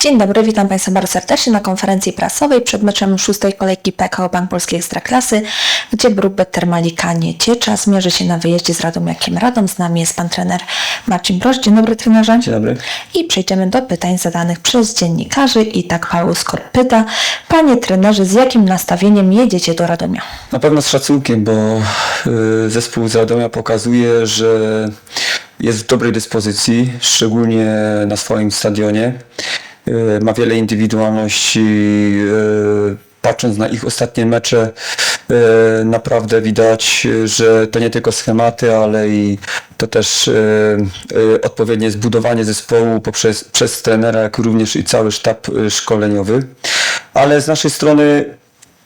Dzień dobry, witam Państwa bardzo serdecznie na konferencji prasowej przed meczem szóstej kolejki PKO Bank Polskiej Ekstraklasy, gdzie Brookbet Termalika Nieciecza zmierzy się na wyjeździe z Radomiakiem Radom. Z nami jest Pan trener Marcin Broż. Dzień dobry trenerze. Dzień dobry. I przejdziemy do pytań zadanych przez dziennikarzy i tak Paweł Skor pyta. Panie trenerze, z jakim nastawieniem jedziecie do Radomia? Na pewno z szacunkiem, bo y, zespół z Radomia pokazuje, że jest w dobrej dyspozycji, szczególnie na swoim stadionie. Y, Ma wiele indywidualności. y, Patrząc na ich ostatnie mecze, y, naprawdę widać, że to nie tylko schematy, ale i to też odpowiednie zbudowanie zespołu poprzez, przez trenera, jak również i cały sztab szkoleniowy. Ale z naszej strony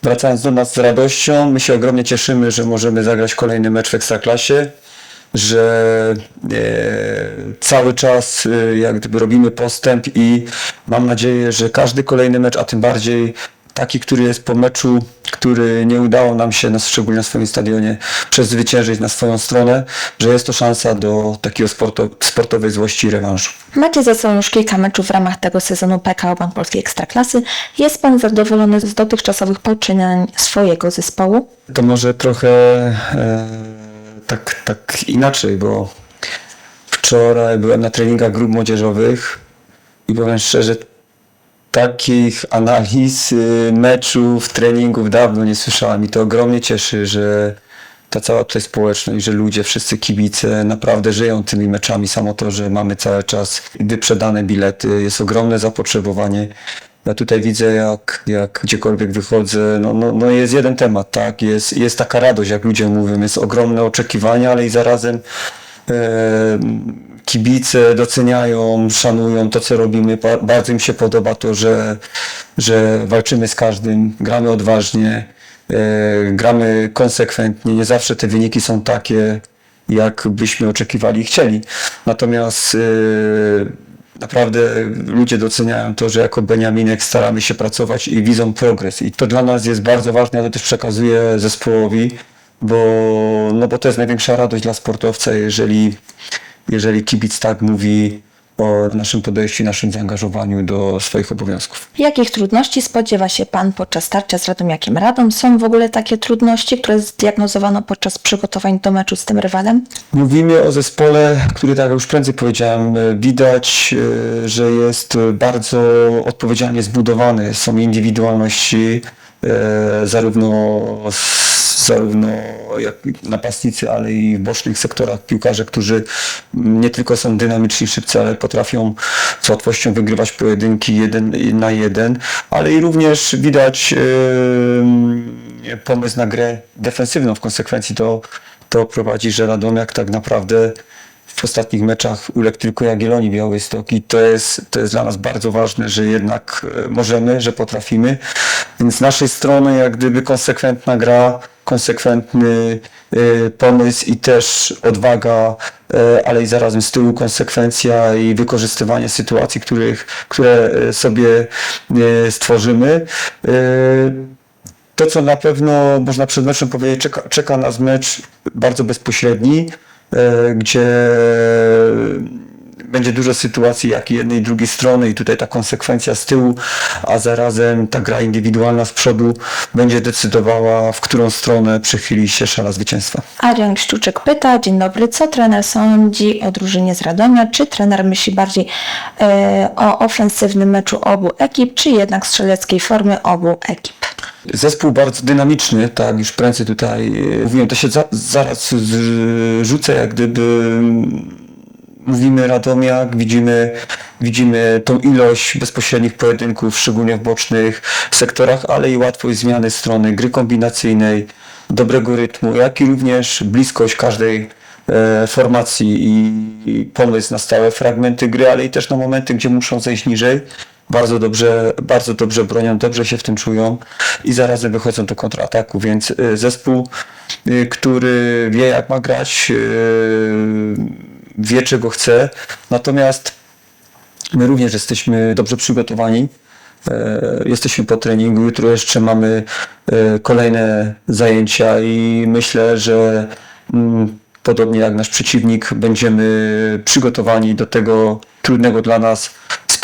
Wracając do nas z radością, my się ogromnie cieszymy, że możemy zagrać kolejny mecz w Ekstraklasie, że e, cały czas e, jak gdyby robimy postęp i mam nadzieję, że każdy kolejny mecz, a tym bardziej taki, który jest po meczu, który nie udało nam się, na, szczególnie na swoim stadionie, przezwyciężyć na swoją stronę, że jest to szansa do takiego sporto, sportowej złości i rewanżu. Macie za sobą już kilka meczów w ramach tego sezonu PKO Bank Polskiej Ekstraklasy. Jest Pan zadowolony z dotychczasowych poczynań swojego zespołu? To może trochę e, tak, tak inaczej, bo wczoraj byłem na treningach grup młodzieżowych i powiem szczerze, takich analiz meczów, treningów dawno nie słyszałem i to ogromnie cieszy, że ta cała tutaj społeczność, że ludzie, wszyscy kibice naprawdę żyją tymi meczami. Samo to, że mamy cały czas wyprzedane bilety, jest ogromne zapotrzebowanie. Ja tutaj widzę, jak, jak gdziekolwiek wychodzę, no, no, no jest jeden temat, tak? Jest, jest taka radość, jak ludzie mówią, jest ogromne oczekiwania, ale i zarazem e, kibice doceniają, szanują to, co robimy. Ba- Bardzo im się podoba to, że, że walczymy z każdym, gramy odważnie, e, gramy konsekwentnie. Nie zawsze te wyniki są takie, jak byśmy oczekiwali i chcieli. Natomiast e, naprawdę ludzie doceniają to, że jako Beniaminek staramy się pracować i widzą progres. I to dla nas jest bardzo ważne, to też przekazuję zespołowi, bo, no bo to jest największa radość dla sportowca, jeżeli, jeżeli kibic tak mówi o naszym podejściu, naszym zaangażowaniu do swoich obowiązków. Jakich trudności spodziewa się Pan podczas starcia z Radomiakiem Radom? Są w ogóle takie trudności, które zdiagnozowano podczas przygotowań do meczu z tym rywalem? Mówimy o zespole, który, tak jak już prędzej powiedziałem, e, widać, e, że jest bardzo odpowiedzialnie zbudowany. Są indywidualności, e, zarówno, zarówno jak napastnicy, ale i w bocznych sektorach piłkarze, którzy nie tylko są dynamiczni, szybcy, ale potrafią z łatwością wygrywać pojedynki jeden na jeden, ale i również widać e, pomysł na grę defensywną. W konsekwencji to, to prowadzi, że Radomiak tak naprawdę w ostatnich meczach uległ tylko Jagiellonii Białystok i to jest, to jest dla nas bardzo ważne, że jednak e, możemy, że potrafimy. Więc z naszej strony jak gdyby konsekwentna gra, konsekwentny e, pomysł i też odwaga, e, ale i zarazem z tyłu konsekwencja i wykorzystywanie sytuacji, których, które sobie stworzymy. To, co na pewno można przed meczem powiedzieć, czeka, czeka nas mecz bardzo bezpośredni, gdzie będzie dużo sytuacji jak jednej i drugiej strony i tutaj ta konsekwencja z tyłu, a zarazem ta gra indywidualna z przodu będzie decydowała, w którą stronę przychyli się szala zwycięstwa. Adrian Szczuczek pyta, dzień dobry, co trener sądzi o drużynie z Radomia? Czy trener myśli bardziej e, o ofensywnym meczu obu ekip, czy jednak strzeleckiej formy obu ekip? Zespół bardzo dynamiczny, tak już prędzej tutaj e, mówiłem, to się za, zaraz rzucę jak gdyby mm, mówimy Radomiak, widzimy, widzimy tą ilość bezpośrednich pojedynków, szczególnie w bocznych sektorach, ale i łatwość zmiany strony, gry kombinacyjnej, dobrego rytmu, jak i również bliskość każdej e, formacji i pomysł na stałe fragmenty gry, ale i też na momenty, gdzie muszą zejść niżej. Bardzo dobrze, bardzo dobrze bronią, dobrze się w tym czują i zarazem wychodzą do kontrataku, więc e, zespół, e, który wie jak ma grać, e, wie czego chce, natomiast my również jesteśmy dobrze przygotowani. Jesteśmy po treningu, jutro jeszcze mamy kolejne zajęcia i myślę, że mm, podobnie jak nasz przeciwnik będziemy przygotowani do tego trudnego dla nas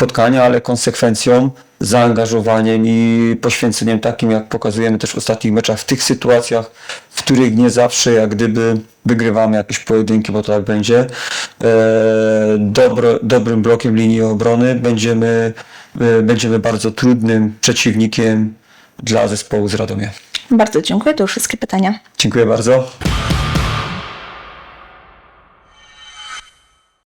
spotkania ale konsekwencją, zaangażowaniem i poświęceniem takim, jak pokazujemy też w ostatnich meczach, w tych sytuacjach, w których nie zawsze jak gdyby wygrywamy jakieś pojedynki, bo to tak będzie, e, dobro, dobrym blokiem linii obrony będziemy, e, będziemy bardzo trudnym przeciwnikiem dla zespołu z Radomia. Bardzo dziękuję, to już wszystkie pytania. Dziękuję bardzo.